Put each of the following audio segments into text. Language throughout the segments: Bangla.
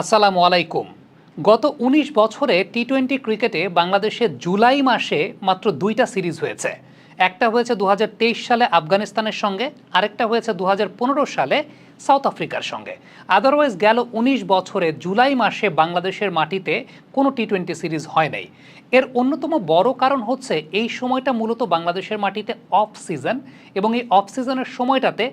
আসসালামু আলাইকুম। গত ১৯ বছরে টি টোয়েন্টি ক্রিকেটে বাংলাদেশে জুলাই মাসে মাত্র দুইটা সিরিজ হয়েছে। একটা হয়েছে দু হাজার তেইশ সালে আফগানিস্তানের সঙ্গে, আরেকটা হয়েছে দু হাজার পনেরো সালে সাউথ আফ্রিকার সঙ্গে। আদারওয়াইজ গেল ১৯ বছরে জুলাই মাসে বাংলাদেশের মাটিতে কোনো টি টোয়েন্টি সিরিজ হয় নাই। এর অন্যতম বড় কারণ হচ্ছে এই সময়টা মূলত বাংলাদেশের মাটিতে অফ সিজন এবং এই অফ সিজনের সময়টাতে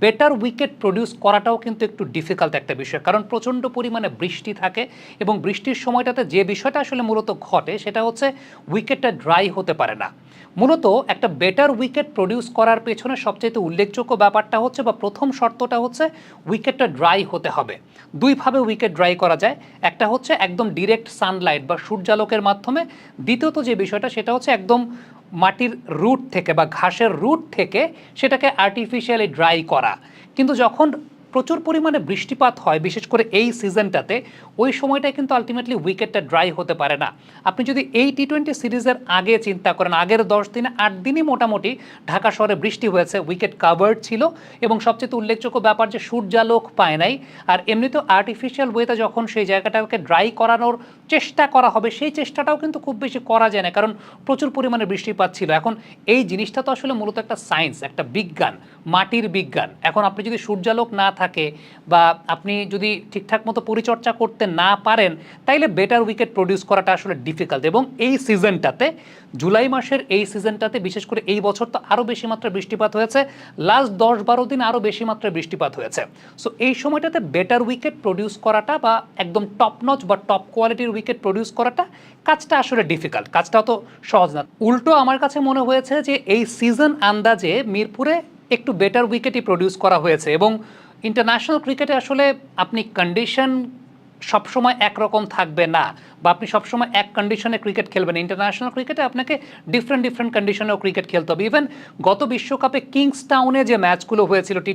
বেটার উইকেট প্রডিউস করাটাও কিন্তু একটু ডিফিকাল্ট একটা বিষয়। কারণ প্রচণ্ড পরিমাণে বৃষ্টি থাকে এবং বৃষ্টির সময়টাতে যে বিষয়টা আসলে মূলত ঘটে সেটা হচ্ছে উইকেটটা ড্রাই হতে পারে না। মূলত একটা বেটার উইকেট প্রডিউস করার পেছনে সবচেয়ে উল্লেখযোগ্য ব্যাপারটা হচ্ছে বা প্রথম শর্তটা হচ্ছে উইকেটটা ড্রাই হতে হবে। দুইভাবে উইকেট ড্রাই করা যায়। একটা হচ্ছে একদম ডিরেক্ট সানলাইট বা সূর্যালোকের মাধ্যমে। দ্বিতীয়ত যে বিষয়টা, সেটা হচ্ছে একদম মাটির রুট থেকে বা ঘাসের রুট থেকে সেটাকে আর্টিফিশিয়ালি ড্রাই করা। কিন্তু যখন প্রচুর পরিমাণে বৃষ্টিপাত হয়, বিশেষ করে এই সিজনটাতে, ওই সময়টায় কিন্তু আলটিমেটলি উইকেটটা ড্রাই হতে পারে না। আপনি যদি এই টি টোয়েন্টি সিরিজের আগে চিন্তা করেন, আগের দশ দিনে আট দিনই মোটামুটি ঢাকা শহরে বৃষ্টি হয়েছে উইকেট কাভার্ড ছিল এবং সবচেয়ে উল্লেখযোগ্য ব্যাপার যে সূর্যালোক পায় নাই, আর এমনিতেও আর্টিফিশিয়াল ওয়েতে যখন সেই জায়গাটাকে ড্রাই করানোর চেষ্টা করা হবে, সেই চেষ্টাটাও কিন্তু খুব বেশি করা যায় না, কারণ প্রচুর পরিমাণে বৃষ্টিপাত ছিল। এখন এই জিনিসটা তো আসলে মূলত একটা সায়েন্স একটা বিজ্ঞান, মাটির বিজ্ঞান। এখন আপনি যদি সূর্যালোক না থাকে বা আপনি যদি ঠিকঠাক মতো পরিচর্যা করতে না পারেন, তাইলে বেটার উইকেট প্রডিউস করাটা আসলে ডিফিকাল্ট এবং এই সিজনটাতে জুলাই মাসের এই সিজনটাতে বিশেষ করে এই বছর তো আরও বেশি মাত্রায় বৃষ্টিপাত হয়েছে লাস্ট দশ বারো দিন আরও বেশি মাত্রায় বৃষ্টিপাত হয়েছে। সো এই সময়টাতে বেটার উইকেট প্রডিউস করাটা বা একদম টপ নচ বা টপ কোয়ালিটির উইকেট প্রডিউস করাটা কাজটা আসলে ডিফিকাল্ট কাজটা অত সহজ না। উল্টো আমার কাছে মনে হয়েছে যে এই সিজন আন্দাজে মিরপুরে একটু বেটার উইকেটই প্রডিউস করা হয়েছে এবং ইন্টারন্যাশনাল ক্রিকেটে আসলে আপনি কন্ডিশন সবসময় একরকম থাকবে না বা আপনি সবসময় এক কন্ডিশনে ক্রিকেট খেলবেন। ইন্টারন্যাশনাল ক্রিকেটে আপনাকে ডিফারেন্ট ডিফারেন্ট কন্ডিশনেও ক্রিকেট খেলতে হবে। ইভেন গত বিশ্বকাপে কিংস টাউনে যে ম্যাচগুলো হয়েছিল টি